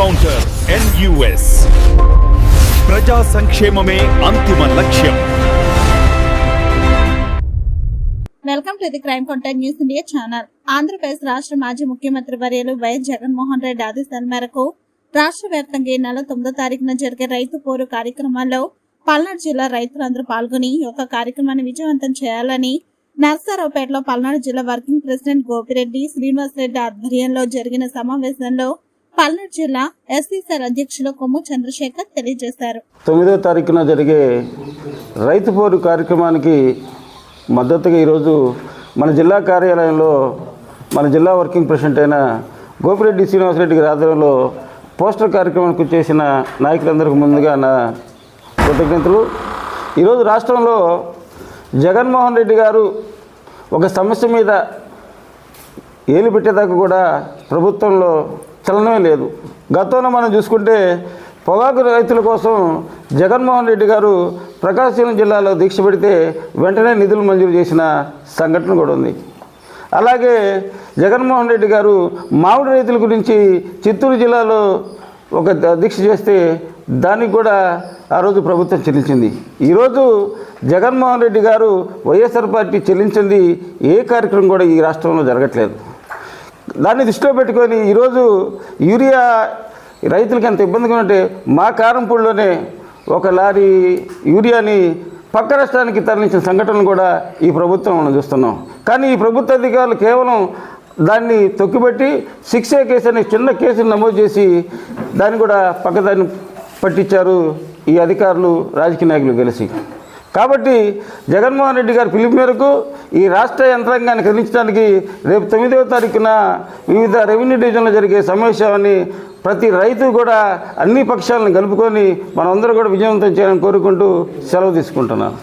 Encounter NUS ప్రజా సంక్షేమమే అంతిమ లక్ష్యం. Welcome to the crime counter news India channel. Andhra Pradesh రాష్ట్ర మాజీ ముఖ్యమంత్రి వర్యలు వైఎస్ జగన్మోహన్ రెడ్డి ఆదేశాల మేరకు రాష్ట్ర వ్యాప్తంగా ఈ నెల తొమ్మిదో తారీఖున జరిగే రైతు పోరు కార్యక్రమాల్లో పల్నాడు జిల్లా రైతులందరూ పాల్గొని ఈ యొక్క కార్యక్రమాన్ని విజయవంతం చేయాలని నర్సారావుపేటలో పల్నాడు జిల్లా వర్కింగ్ ప్రెసిడెంట్ గోపిరెడ్డి శ్రీనివాసరెడ్డి ఆధ్వర్యంలో జరిగిన సమావేశంలో పల్నాడు జిల్లా ఎస్సీసార్ అధ్యక్షులు కొమ్ము చంద్రశేఖర్ తెలియజేశారు. తొమ్మిదో తారీఖున జరిగే రైతు పోరు కార్యక్రమానికి మద్దతుగా ఈరోజు మన జిల్లా కార్యాలయంలో మన జిల్లా వర్కింగ్ ప్రెసిడెంట్ అయిన గోపిరెడ్డి శ్రీనివాసరెడ్డి గారి ఆధ్వర్యంలో పోస్టర్ కార్యక్రమానికి చేసిన నాయకులందరికీ ముందుగా నా కృతజ్ఞతలు. ఈరోజు రాష్ట్రంలో జగన్మోహన్ రెడ్డి గారు ఒక సమస్య మీద ఏలు పెట్టేదాకా కూడా ప్రభుత్వంలో చలనమే లేదు. గతంలో మనం చూసుకుంటే పొగాకు రైతుల కోసం జగన్మోహన్ రెడ్డి గారు ప్రకాశం జిల్లాలో దీక్ష పెడితే వెంటనే నిధులు మంజూరు చేసిన సంఘటన కూడా ఉంది. అలాగే జగన్మోహన్ రెడ్డి గారు మామిడి రైతుల గురించి చిత్తూరు జిల్లాలో ఒక దీక్ష చేస్తే దానికి కూడా ఆ రోజు ప్రభుత్వం చెల్లించింది. ఈరోజు జగన్మోహన్ రెడ్డి గారు వైఎస్ఆర్ పార్టీ చెల్లించింది ఏ కార్యక్రమం కూడా ఈ రాష్ట్రంలో జరగట్లేదు. దాన్ని దృష్టిలో పెట్టుకొని ఈరోజు యూరియా రైతులకి ఎంత ఇబ్బందిగా ఉంటే మా కారంపూడిలోనే ఒక లారీ యూరియాని పక్క రాష్ట్రానికి తరలించిన సంఘటనలు కూడా ఈ ప్రభుత్వం మనం చూస్తున్నాం. కానీ ఈ ప్రభుత్వ అధికారులు కేవలం దాన్ని తొక్కిపెట్టి శిక్ష కేసు అనే చిన్న కేసును నమోదు చేసి దాన్ని కూడా పక్కదాన్ని పట్టించారు ఈ అధికారులు రాజకీయ నాయకులు కలిసి కాబట్టి జగన్మోహన్ రెడ్డి గారి పిలుపు మేరకు ఈ రాష్ట్ర యంత్రాంగాన్ని కదిలించడానికి రేపు తొమ్మిదవ తారీఖున వివిధ రెవెన్యూ డివిజన్లో జరిగే సమావేశాన్ని ప్రతి రైతు కూడా అన్ని పక్షాలను కలుపుకొని మనందరూ కూడా విజయవంతం చేయాలని కోరుకుంటూ సెలవు తీసుకుంటున్నాను.